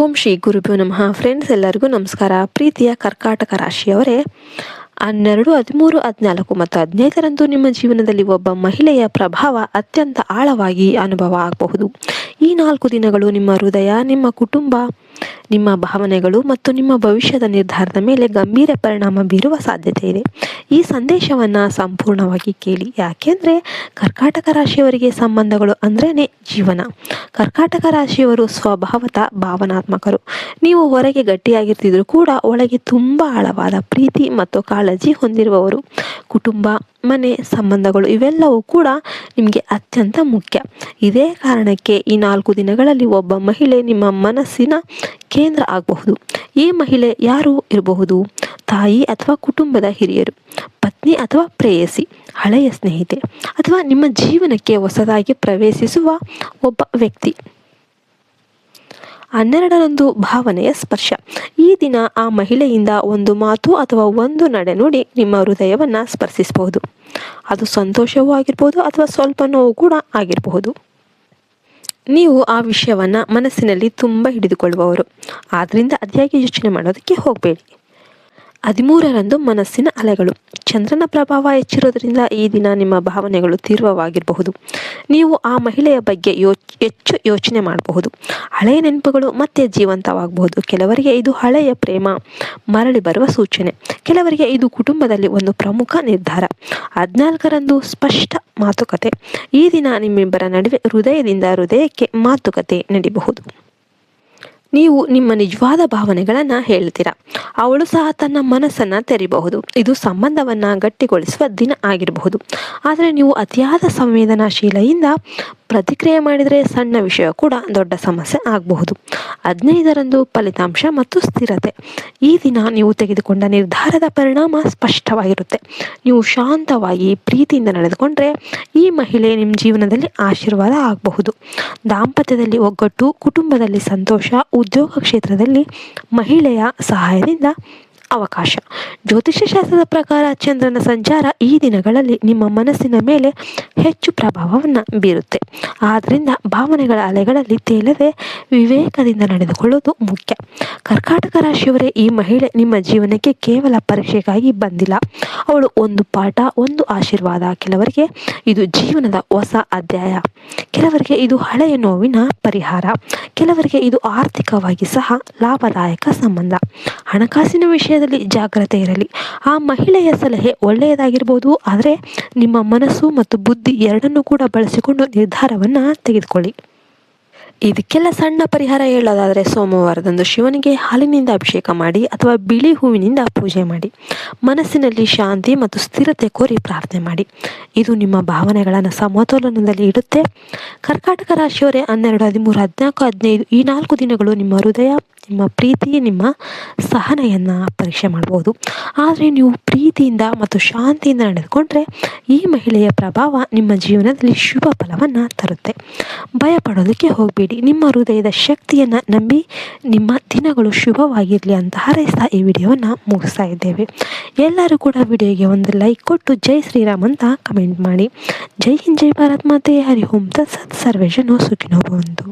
ಓಂ ಶ್ರೀ ಗುರುಭ್ಯೋ ನಮಃ. ಫ್ರೆಂಡ್ಸ್ ಎಲ್ಲರಿಗೂ ನಮಸ್ಕಾರ. ಪ್ರೀತಿಯ ಕರ್ಕಾಟಕ ರಾಶಿಯವರೇ, ಹನ್ನೆರಡು, ಹದಿಮೂರು, ಹದಿನಾಲ್ಕು ಮತ್ತು ಹದಿನೈದರಂದು ನಿಮ್ಮ ಜೀವನದಲ್ಲಿ ಒಬ್ಬ ಮಹಿಳೆಯ ಪ್ರಭಾವ ಅತ್ಯಂತ ಆಳವಾಗಿ ಅನುಭವ ಆಗಬಹುದು. ಈ ನಾಲ್ಕು ದಿನಗಳು ನಿಮ್ಮ ಹೃದಯ, ನಿಮ್ಮ ಕುಟುಂಬ ನಿಮ್ಮ ಭಾವನೆಗಳು ಮತ್ತು ನಿಮ್ಮ ಭವಿಷ್ಯದ ನಿರ್ಧಾರದ ಮೇಲೆ ಗಂಭೀರ ಪರಿಣಾಮ ಬೀರುವ ಸಾಧ್ಯತೆ ಇದೆ. ಈ ಸಂದೇಶವನ್ನು ಸಂಪೂರ್ಣವಾಗಿ ಕೇಳಿ. ಯಾಕೆಂದರೆ ಕರ್ಕಾಟಕ ರಾಶಿಯವರಿಗೆ ಸಂಬಂಧಗಳು ಅಂದ್ರೇ ಜೀವನ. ಕರ್ಕಾಟಕ ರಾಶಿಯವರು ಸ್ವಭಾವತ ಭಾವನಾತ್ಮಕರು. ನೀವು ಹೊರಗೆ ಗಟ್ಟಿಯಾಗಿರ್ತಿದ್ರು ಕೂಡ ಒಳಗೆ ತುಂಬ ಆಳವಾದ ಪ್ರೀತಿ ಮತ್ತು ಕಾಳಜಿ ಹೊಂದಿರುವವರು. ಕುಟುಂಬ ಮನೆ ಸಂಬಂಧಗಳು ಇವೆಲ್ಲವೂ ಕೂಡ ನಿಮಗೆ ಅತ್ಯಂತ ಮುಖ್ಯ. ಇದೇ ಕಾರಣಕ್ಕೆ ಈ ನಾಲ್ಕು ದಿನಗಳಲ್ಲಿ ಒಬ್ಬ ಮಹಿಳೆ ನಿಮ್ಮ ಮನಸ್ಸಿನ ಕೇಂದ್ರ ಆಗಬಹುದು. ಈ ಮಹಿಳೆ ಯಾರು ಇರಬಹುದು? ತಾಯಿ ಅಥವಾ ಕುಟುಂಬದ ಹಿರಿಯರು, ಪತ್ನಿ ಅಥವಾ ಪ್ರೇಯಸಿ, ಹಳೆಯ ಸ್ನೇಹಿತೆ ಅಥವಾ ನಿಮ್ಮ ಜೀವನಕ್ಕೆ ಹೊಸದಾಗಿ ಪ್ರವೇಶಿಸುವ ಒಬ್ಬ ವ್ಯಕ್ತಿ. ಹನ್ನೆರಡರಂದು ಭಾವನೆಯ ಸ್ಪರ್ಶ. ಈ ದಿನ ಆ ಮಹಿಳೆಯಿಂದ ಒಂದು ಮಾತು ಅಥವಾ ಒಂದು ನಡೆನುಡಿ ನಿಮ್ಮ ಹೃದಯವನ್ನು ಸ್ಪರ್ಶಿಸಬಹುದು. ಅದು ಸಂತೋಷವೂ ಆಗಿರ್ಬೋದು ಅಥವಾ ಸ್ವಲ್ಪ ನೋವು ಕೂಡ ಆಗಿರಬಹುದು. ನೀವು ಆ ವಿಷಯವನ್ನು ಮನಸ್ಸಿನಲ್ಲಿ ತುಂಬ ಹಿಡಿದುಕೊಳ್ಳುವವರು. ಆದ್ದರಿಂದ ಅತಿಯಾಗಿ ಯೋಚನೆ ಮಾಡೋದಕ್ಕೆ ಹೋಗಬೇಡಿ. ಹದಿಮೂರರಂದು ಮನಸ್ಸಿನ ಅಲೆಗಳು. ಚಂದ್ರನ ಪ್ರಭಾವ ಹೆಚ್ಚಿರೋದ್ರಿಂದ ಈ ದಿನ ನಿಮ್ಮ ಭಾವನೆಗಳು ತೀವ್ರವಾಗಿರಬಹುದು. ನೀವು ಆ ಮಹಿಳೆಯ ಬಗ್ಗೆ ಯೋ, ಹೆಚ್ಚು ಯೋಚನೆ ಮಾಡಬಹುದು. ಹಳೆಯ ನೆನಪುಗಳು ಮತ್ತೆ ಜೀವಂತವಾಗಬಹುದು. ಕೆಲವರಿಗೆ ಇದು ಹಳೆಯ ಪ್ರೇಮ, ಮರಳಿ ಬರುವ ಸೂಚನೆ. ಕೆಲವರಿಗೆ ಇದು ಕುಟುಂಬದಲ್ಲಿ ಒಂದು ಪ್ರಮುಖ ನಿರ್ಧಾರ. ಹದಿನಾಲ್ಕರಂದು ಸ್ಪಷ್ಟ ಮಾತುಕತೆ. ಈ ದಿನ ನಿಮ್ಮಿಬ್ಬರ ನಡುವೆ ಹೃದಯದಿಂದ ಹೃದಯಕ್ಕೆ ಮಾತುಕತೆ ನಡಿಬಹುದು. ನೀವು ನಿಮ್ಮ ನಿಜವಾದ ಭಾವನೆಗಳನ್ನು ಹೇಳ್ತೀರಾ? ಅವಳು ಸಹ ತನ್ನ ಮನಸ್ಸನ್ನು ತೆರಿಬಹುದು. ಇದು ಸಂಬಂಧವನ್ನು ಗಟ್ಟಿಗೊಳಿಸುವ ದಿನ ಆಗಿರಬಹುದು. ಆದರೆ ನೀವು ಅತಿಯಾದ ಸಂವೇದನಾಶೀಲೆಯಿಂದ ಪ್ರತಿಕ್ರಿಯೆ ಮಾಡಿದರೆ ಸಣ್ಣ ವಿಷಯ ಕೂಡ ದೊಡ್ಡ ಸಮಸ್ಯೆ ಆಗಬಹುದು. ಹದಿನೈದರಂದು ಫಲಿತಾಂಶ ಮತ್ತು ಸ್ಥಿರತೆ. ಈ ದಿನ ನೀವು ತೆಗೆದುಕೊಂಡ ನಿರ್ಧಾರದ ಪರಿಣಾಮ ಸ್ಪಷ್ಟವಾಗಿರುತ್ತೆ. ನೀವು ಶಾಂತವಾಗಿ ಪ್ರೀತಿಯಿಂದ ನಡೆದುಕೊಂಡ್ರೆ ಈ ಮಹಿಳೆ ನಿಮ್ಮ ಜೀವನದಲ್ಲಿ ಆಶೀರ್ವಾದ ಆಗಬಹುದು. ದಾಂಪತ್ಯದಲ್ಲಿ ಒಗ್ಗಟ್ಟು, ಕುಟುಂಬದಲ್ಲಿ ಸಂತೋಷ, ಉದ್ಯೋಗ ಕ್ಷೇತ್ರದಲ್ಲಿ ಮಹಿಳೆಯ ಸಹಾಯದಿಂದ ಅವಕಾಶ. ಜ್ಯೋತಿಷ್ಯ ಶಾಸ್ತ್ರದ ಪ್ರಕಾರ ಚಂದ್ರನ ಸಂಚಾರ ಈ ದಿನಗಳಲ್ಲಿ ನಿಮ್ಮ ಮನಸ್ಸಿನ ಮೇಲೆ ಹೆಚ್ಚು ಪ್ರಭಾವವನ್ನು ಬೀರುತ್ತೆ. ಆದ್ದರಿಂದ ಭಾವನೆಗಳ ಅಲೆಗಳಲ್ಲಿ ತೇಲದೆ ವಿವೇಕದಿಂದ ನಡೆದುಕೊಳ್ಳೋದು ಮುಖ್ಯ. ಕರ್ಕಾಟಕ ರಾಶಿಯವರೇ, ಈ ಮಹಿಳೆ ನಿಮ್ಮ ಜೀವನಕ್ಕೆ ಕೇವಲ ಪರೀಕ್ಷೆಗಾಗಿ ಬಂದಿಲ್ಲ. ಅವಳು ಒಂದು ಪಾಠ, ಒಂದು ಆಶೀರ್ವಾದ. ಕೆಲವರಿಗೆ ಇದು ಜೀವನದ ಹೊಸ ಅಧ್ಯಾಯ. ಕೆಲವರಿಗೆ ಇದು ಹಳೆಯ ನೋವಿನ ಪರಿಹಾರ. ಕೆಲವರಿಗೆ ಇದು ಆರ್ಥಿಕವಾಗಿ ಸಹ ಲಾಭದಾಯಕ ಸಂಬಂಧ. ಹಣಕಾಸಿನ ವಿಷಯದಲ್ಲಿ ಜಾಗ್ರತೆ ಇರಲಿ. ಆ ಮಹಿಳೆಯ ಸಲಹೆ ಒಳ್ಳೆಯದಾಗಿರ್ಬೋದು, ಆದರೆ ನಿಮ್ಮ ಮನಸ್ಸು ಮತ್ತು ಬುದ್ಧಿ ಎರಡನ್ನೂ ಕೂಡ ಬಳಸಿಕೊಂಡು ನಿರ್ಧಾರವನ್ನು ತೆಗೆದುಕೊಳ್ಳಿ. ಇದಕ್ಕೆಲ್ಲ ಸಣ್ಣ ಪರಿಹಾರ ಹೇಳೋದಾದರೆ ಸೋಮವಾರದಂದು ಶಿವನಿಗೆ ಹಾಲಿನಿಂದ ಅಭಿಷೇಕ ಮಾಡಿ ಅಥವಾ ಬಿಳಿ ಹೂವಿನಿಂದ ಪೂಜೆ ಮಾಡಿ. ಮನಸ್ಸಿನಲ್ಲಿ ಶಾಂತಿ ಮತ್ತು ಸ್ಥಿರತೆ ಕೋರಿ ಪ್ರಾರ್ಥನೆ ಮಾಡಿ. ಇದು ನಿಮ್ಮ ಭಾವನೆಗಳನ್ನು ಸಮತೋಲನದಲ್ಲಿ ಇಡುತ್ತೆ. ಕರ್ಕಾಟಕ ರಾಶಿಯವರೇ ಹನ್ನೆರಡು, ಹದಿಮೂರು, ಹದಿನಾಲ್ಕು, ಹದಿನೈದು ಈ ನಾಲ್ಕು ದಿನಗಳು ನಿಮ್ಮ ಹೃದಯ ನಿಮ್ಮ ಪ್ರೀತಿ ನಿಮ್ಮ ಸಹನೆಯನ್ನು ಪರೀಕ್ಷೆ ಮಾಡ್ಬೋದು. ಆದರೆ ನೀವು ಪ್ರೀತಿಯಿಂದ ಮತ್ತು ಶಾಂತಿಯಿಂದ ನಡೆದುಕೊಂಡ್ರೆ ಈ ಮಹಿಳೆಯ ಪ್ರಭಾವ ನಿಮ್ಮ ಜೀವನದಲ್ಲಿ ಶುಭ ಫಲವನ್ನು ತರುತ್ತೆ. ಭಯಪಡೋದಕ್ಕೆ ಹೋಗಬೇಡಿ. ನಿಮ್ಮ ಹೃದಯದ ಶಕ್ತಿಯನ್ನು ನಂಬಿ ನಿಮ್ಮ ದಿನಗಳು ಶುಭವಾಗಿರಲಿ ಅಂತ ಹಾರೈಸ್ತಾ ಈ ವಿಡಿಯೋವನ್ನು ಮುಗಿಸ್ತಾ ಇದ್ದೇವೆ. ಎಲ್ಲರೂ ಕೂಡ ವಿಡಿಯೋಗೆ ಒಂದು ಲೈಕ್ ಕೊಟ್ಟು ಜೈ ಶ್ರೀರಾಮ್ ಅಂತ ಕಮೆಂಟ್ ಮಾಡಿ. ಜೈ ಹಿಂದ್, ಜೈ ಭಾರತ್ ಮಾತೆ. ಹರಿ ಹೋಮ್ ತತ್ ಸತ್ ಸರ್ವೇಶನ್ ಸುಖಿನೋ ಬಂತು